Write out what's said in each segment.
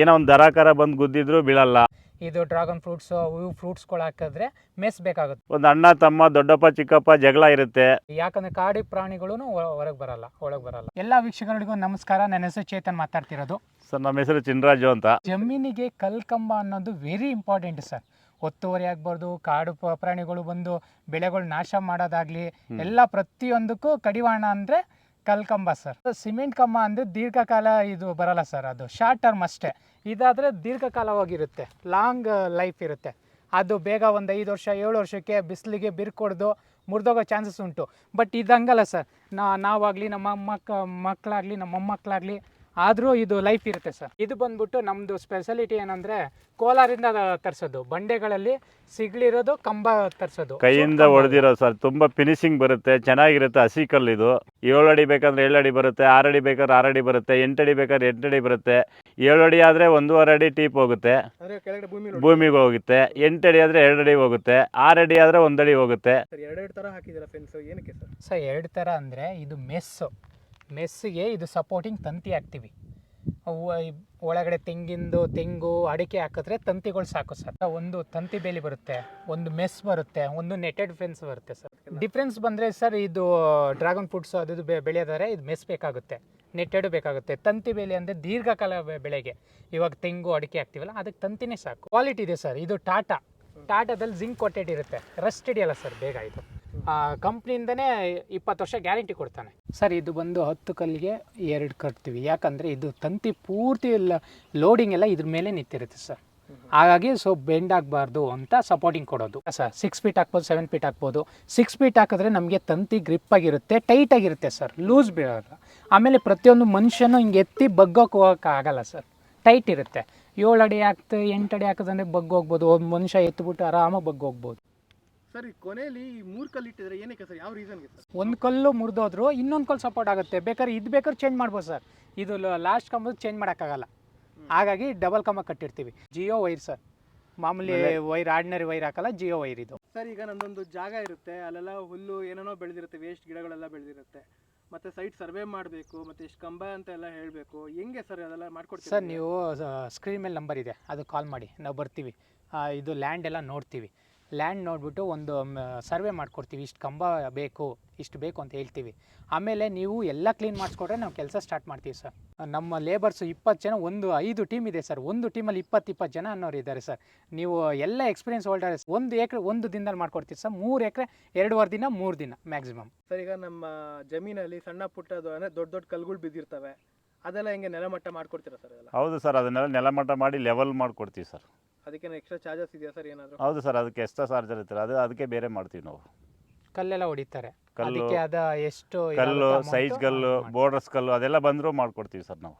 ಏನೋ ಒಂದು ದರಾಕಾರ ಬಂದು ಗುದ್ದಿದ್ರು ಬೀಳಲ್ಲ. ಇದು ಡ್ರಾಗನ್ ಫ್ರೂಟ್ಸ್ ಫ್ರೂಟ್ಸ್ ಫ್ರೂಟ್ಸ್ಗಳು ಹಾಕಿದ್ರೆ ಮೆಸ್ ಬೇಕಾಗುತ್ತೆ. ಒಂದು ಅಣ್ಣ ತಮ್ಮ ದೊಡ್ಡಪ್ಪ ಚಿಕ್ಕಪ್ಪ ಜಗಳ ಇರುತ್ತೆ. ಯಾಕಂದ್ರೆ ಕಾಡಿ ಪ್ರಾಣಿಗಳು ಹೊರಗೆ ಬರಲ್ಲ ಒಳಗೆ ಬರಲ್ಲ. ಎಲ್ಲ ವೀಕ್ಷಕರಿಗೂ ನಮಸ್ಕಾರ. ನನ್ನ ಹೆಸರು ಚೇತನ್ ಮಾತಾಡ್ತಿರೋದು. ಸರ್ ನಮ್ಮ ಹೆಸರು ಚಿನ್ರಾಜು ಅಂತ. ಜಮೀನಿಗೆ ಕಲ್ಕಂಬ ಅನ್ನೋದು ವೆರಿ ಇಂಪಾರ್ಟೆಂಟ್ ಸರ್. ಒತ್ತುವರಿ ಆಗ್ಬಾರ್ದು ಕಾಡು ಪ್ರಾಣಿಗಳು ಬಂದು ಬೆಳೆಗಳು ನಾಶ ಮಾಡೋದಾಗ್ಲಿ ಎಲ್ಲ ಪ್ರತಿಯೊಂದಕ್ಕೂ ಕಡಿವಾಣ ಅಂದರೆ ಕಲ್ಕಂಬ ಸರ್. ಸಿಮೆಂಟ್ ಕಂಬ ಅಂದರೆ ದೀರ್ಘಕಾಲ ಇದು ಬರಲ್ಲ ಸರ್ ಅದು. ಶಾರ್ಟ್ ಟರ್ಮ್ ಅಷ್ಟೇ. ಇದಾದರೆ ದೀರ್ಘಕಾಲವಾಗಿರುತ್ತೆ ಲಾಂಗ್ ಲೈಫ್ ಇರುತ್ತೆ. ಅದು ಬೇಗ ಒಂದು ಐದು ವರ್ಷ, ಏಳು ವರ್ಷಕ್ಕೆ ಬಿಸಿಲಿಗೆ ಬಿರ್ಕೊಡ್ದು ಮುರಿದೋಗೋ ಚಾನ್ಸಸ್ ಉಂಟು. ಬಟ್ ಇದಂಗಲ್ಲ ಸರ್. ನಾವಾಗಲಿ ನಮ್ಮ ಮಕ್ಕ ಮಕ್ಕಳಾಗಲಿ ನಮ್ಮ ಮೊಮ್ಮಕ್ಕಳಾಗಲಿ ಆದರೂ ಇದು ಲೈಫ್ ಇರುತ್ತೆ ಸರ್ ಇದು ಬಂದ್ಬಿಟ್ಟು ನಮ್ಮದು ಸ್ಪೆಷಾಲಿಟಿ ಏನಂದರೆ ಕೋಲಾರಿಂದ ತರಿಸೋದು. ಬಂಡೆಗಳಲ್ಲಿ ಸಿಗ್ಲಿರೋದು ಕಂಬ ತರಿಸೋದು. ಕೈಯಿಂದ ಹೊಡೆದಿರೋ ಸರ್ ತುಂಬ ಫಿನಿಶಿಂಗ್ ಬರುತ್ತೆ ಚೆನ್ನಾಗಿರುತ್ತೆ ಹಸಿ ಕಲ್ಲು ಇದು. ಏಳು ಅಡಿ ಬೇಕಂದ್ರೆ ಏಳು ಅಡಿ ಬರುತ್ತೆ ಆರು ಅಡಿ ಬೇಕಾದ್ರೆ ಆರು ಅಡಿ ಬರುತ್ತೆ ಎಂಟು ಅಡಿ ಬೇಕಾದ್ರೆ ಎಂಟು ಅಡಿ ಬರುತ್ತೆ. ಏಳು ಅಡಿ ಆದರೆ ಒಂದೂವರೆ ಅಡಿ ಟೀಪ್ ಹೋಗುತ್ತೆ. ಭೂಮಿಗೆ ಹೋಗುತ್ತೆ. ಎಂಟು ಅಡಿ ಆದರೆ ಎರಡು ಅಡಿ ಹೋಗುತ್ತೆ. ಆರು ಅಡಿ ಆದರೆ ಒಂದು ಅಡಿ ಹೋಗುತ್ತೆ. ಸರ್ ಎರಡೆರಡು ತರ ಹಾಕಿದ್ದೀರಾ ಫೆನ್ಸ್ ಏನಕ್ಕೆ ಸರ್ ಸರ್ ಎರಡು ಥರ ಅಂದರೆ ಇದು ಮೆಸ್ಸು ಮೆಸ್ಸಿಗೆ ಇದು ಸಪೋರ್ಟಿಂಗ್ ತಂತಿ ಹಾಕ್ತೀವಿ. ಒಳಗಡೆ ತೆಂಗಿಂದು ತೆಂಗು ಅಡಿಕೆ ಹಾಕಿದ್ರೆ ತಂತಿಗಳು ಸಾಕು ಸರ್. ಒಂದು ತಂತಿ ಬೇಲಿ ಬರುತ್ತೆ, ಒಂದು ಮೆಸ್ ಬರುತ್ತೆ, ಒಂದು ನೆಟೆಡ್ ಫೆನ್ಸ್ ಬರುತ್ತೆ ಸರ್. ಡಿಫ್ರೆನ್ಸ್ ಬಂದರೆ ಸರ್ ಇದು ಡ್ರಾಗನ್ ಫ್ರೂಟ್ಸ್ ಅದು ಇದು ಬೆಳೆಯೋದಾದ್ರೆ ಇದು ಮೆಸ್ ಬೇಕಾಗುತ್ತೆ ನೆಟ್ಟೆಡ್ ಬೇಕಾಗುತ್ತೆ. ತಂತಿ ಬೇಲಿ ಅಂದರೆ ದೀರ್ಘಕಾಲ ಬೆಳೆಗೆ. ಇವಾಗ ತೆಂಗು ಅಡಿಕೆ ಹಾಕ್ತೀವಲ್ಲ, ಅದಕ್ಕೆ ತಂತಿನೇ ಸಾಕು. ಕ್ವಾಲಿಟಿ ಇದೆ ಸರ್, ಇದು ಟಾಟಾ ಟಾಟಾದಲ್ಲಿ ಜಿಂಕ್ ಕೊಟ್ಟೆಡ್ ಇರುತ್ತೆ ರಸ್ಟ್ ಹಿಡಿಯಲ್ಲ ಸರ್ ಬೇಗ ಇದು. ಕಂಪ್ನಿಯಿಂದನೇ ಇಪ್ಪತ್ತು ವರ್ಷ ಗ್ಯಾರಂಟಿ ಕೊಡ್ತಾನೆ. ಸರ್, ಇದು ಬಂದು ಹತ್ತು ಕಲ್ಲಿಗೆ ಎರಡು ಕಟ್ತೀವಿ. ಯಾಕಂದರೆ ಇದು ತಂತಿ ಪೂರ್ತಿ ಎಲ್ಲ ಲೋಡಿಂಗ್ ಎಲ್ಲ ಇದ್ರ ಮೇಲೆ ನಿಂತಿರುತ್ತೆ ಸರ್. ಹಾಗಾಗಿ ಸೊ ಬೆಂಡ್ ಆಗಬಾರ್ದು ಅಂತ ಸಪೋರ್ಟಿಂಗ್ ಕೊಡೋದು. ಸರ್ ಸಿಕ್ಸ್ ಫೀಟ್ ಹಾಕ್ಬೋದು ಸೆವೆನ್ ಫೀಟ್ ಹಾಕ್ಬೋದು. ಸಿಕ್ಸ್ ಫೀಟ್ ಹಾಕಿದ್ರೆ ನಮಗೆ ತಂತಿ ಗ್ರಿಪ್ ಆಗಿರುತ್ತೆ ಟೈಟ್ ಆಗಿರುತ್ತೆ ಸರ್. ಲೂಸ್ ಬೀಳೋಲ್ಲ. ಆಮೇಲೆ ಪ್ರತಿಯೊಂದು ಮನುಷ್ಯನು ಹಿಂಗೆ ಎತ್ತಿ ಬಗ್ಗೋಕೆ ಆಗಲ್ಲ ಸರ್. ಟೈಟ್ ಇರುತ್ತೆ. ಏಳು ಅಡಿ ಹಾಕ್ತು, ಎಂಟು ಅಡಿ ಹಾಕಿದ್ರೆ ಬಗ್ಗೋಗ್ಬೋದು. ಒಂದು ಮನುಷ್ಯ ಎತ್ಬಿಟ್ಟು ಆರಾಮಾಗಿ ಬಗ್ಗಿ ಹೋಗ್ಬೋದು ಸರ್ ಈ ಕೊನೆಯಲ್ಲಿ ಈ ಮೂರು ಕಲ್ಲು ಇಟ್ಟಿದ್ರೆ ಏನಕ್ಕೆ ಸರ್? ಯಾವ ರೀಸನ್ಗೆ ಸರ್? ಒಂದು ಕಲ್ಲು ಮುರಿದೋದ್ರು ಇನ್ನೊಂದು ಕಲ್ಲು ಸಪೋರ್ಟ್ ಆಗುತ್ತೆ. ಬೇಕಾದ್ರೆ ಇದು ಬೇಕಾದ್ರೆ ಚೇಂಜ್ ಮಾಡ್ಬೋದು ಸರ್. ಇದು ಲಾಸ್ಟ್ ಕಂಬ ಚೇಂಜ್ ಮಾಡೋಕ್ಕಾಗಲ್ಲ. ಹಾಗಾಗಿ ಡಬಲ್ ಕಂಬ ಕಟ್ಟಿರ್ತೀವಿ. GI wire sir. ಮಾಮೂಲಿ ವೈರ್ ಆರ್ಡಿನರಿ ವೈರ್ ಹಾಕಲ್ಲ ಜಿಯೋ ವೈರ್ ಇದು. ಸರ್ ಈಗ ನಂದೊಂದು ಜಾಗ ಇರುತ್ತೆ. ಅಲ್ಲೆಲ್ಲ ಹುಲ್ಲು ಏನೇನೋ ಬೆಳೆದಿರುತ್ತೆ ವೇಸ್ಟ್ ಗಿಡಗಳೆಲ್ಲ ಬೆಳೆದಿರುತ್ತೆ. ಮತ್ತೆ ಸೈಟ್ ಸರ್ವೆ ಮಾಡಬೇಕು ಮತ್ತೆ ಎಷ್ಟು ಕಂಬ ಅಂತ ಎಲ್ಲ ಹೇಳಬೇಕು. ಹೆಂಗೆ ಸರ್ ಅದೆಲ್ಲ ಮಾಡ್ಕೊಡ್ತೀವಿ ಸರ್ ನೀವು? ಸ್ಕ್ರೀನ್ ಮೇಲೆ ನಂಬರ್ ಇದೆ. ಅದು ಕಾಲ್ ಮಾಡಿ. ನಾವು ಬರ್ತೀವಿ. ಆ, ಇದು ಲ್ಯಾಂಡ್ ಎಲ್ಲ ನೋಡ್ತೀವಿ. ಲ್ಯಾಂಡ್ ನೋಡಿಬಿಟ್ಟು ಒಂದು ಸರ್ವೆ ಮಾಡ್ಕೊಡ್ತೀವಿ. ಇಷ್ಟು ಕಂಬ ಬೇಕು ಇಷ್ಟು ಬೇಕು ಅಂತ ಹೇಳ್ತೀವಿ. ಆಮೇಲೆ ನೀವು ಎಲ್ಲ ಕ್ಲೀನ್ ಮಾಡಿಸ್ಕೊಟ್ರೆ ನಾವು ಕೆಲಸ ಸ್ಟಾರ್ಟ್ ಮಾಡ್ತೀವಿ ಸರ್. ನಮ್ಮ ಲೇಬರ್ಸು ಇಪ್ಪತ್ತು ಜನ ಒಂದು ಐದು ಟೀಮ್ ಇದೆ ಸರ್. ಒಂದು ಟೀಮಲ್ಲಿ ಇಪ್ಪತ್ತು ಇಪ್ಪತ್ತು ಜನ ಅನ್ನೋರು ಇದ್ದಾರೆ ಸರ್. ನೀವು ಎಲ್ಲ ಎಕ್ಸ್ಪೀರಿಯನ್ಸ್ ಹೋಲ್ಡರ್ಸ್ ಒಂದು ಎಕರೆ ಒಂದು ದಿನದಲ್ಲಿ ಮಾಡ್ಕೊಡ್ತೀವಿ ಸರ್. ಮೂರು ಎಕರೆ ಎರಡೂವರೆ ದಿನ ಮೂರು ದಿನ ಮ್ಯಾಕ್ಸಿಮಮ್. ಸರ್ ಈಗ ನಮ್ಮ ಜಮೀನಲ್ಲಿ ಸಣ್ಣ ಪುಟ್ಟದು ಅಂದರೆ ದೊಡ್ಡ ದೊಡ್ಡ ಕಲ್ಗಳು ಬಿದ್ದಿರ್ತವೆ. ಅದೆಲ್ಲ ಹೆಂಗೆ ನೆಲಮಟ್ಟ ಮಾಡ್ಕೊಡ್ತೀರಾ ಸರ್ ಹೌದು ಸರ್ ಅದನ್ನೆಲ್ಲ ನೆಲಮಟ್ಟ ಮಾಡಿ ಲೆವೆಲ್ ಮಾಡಿಕೊಡ್ತೀವಿ ಸರ್. ಅದಕ್ಕೆ ಎಕ್ಸ್ಟ್ರಾ ಚಾರ್ಜಸ್ ಇದೆಯಾ ಸರ್ ಏನಾದರೂ? ಹೌದು ಸರ್ ಅದಕ್ಕೆ ಎಕ್ಸ್ಟ್ರಾ ಚಾರ್ಜರ್ ಇರ್ತಾರೆ ಅದು ಅದಕ್ಕೆ ಬೇರೆ ಮಾಡ್ತೀವಿ ನಾವು. ಕಲ್ಲೆಲ್ಲ ಹೊಡಿತಾರೆ. ಕಲ್ಲು ಅದಕ್ಕೆ ಅದ ಎಷ್ಟು ಕಲ್ಲು ಇದಾಗುತ್ತೆ amount? ಸೈಜ್ ಕಲ್ಲು. ಬೋರ್ಡರ್ಸ್ ಕಲ್ಲು ಅದೆಲ್ಲ ಬಂದರೂ ಮಾಡ್ಕೊಡ್ತೀವಿ ಸರ್ ನಾವು.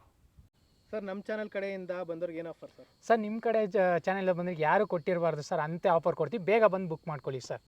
ಸರ್ ನಮ್ಮ ಚಾನಲ್ ಕಡೆಯಿಂದ ಬಂದವ್ರಿಗೆ ಏನು ಆಫರ್ ಸರ್ ಸರ್ ನಿಮ್ಮ ಕಡೆ ಚಾನೆಲ್ ಬಂದ್ರೆ ಯಾರು ಕೊಟ್ಟಿರಬಾರ್ದು ಸರ್ ಅಂತೆ ಆಫರ್ ಕೊಡ್ತೀವಿ. ಬೇಗ ಬಂದು ಬುಕ್ ಮಾಡ್ಕೊಳ್ಳಿ ಸರ್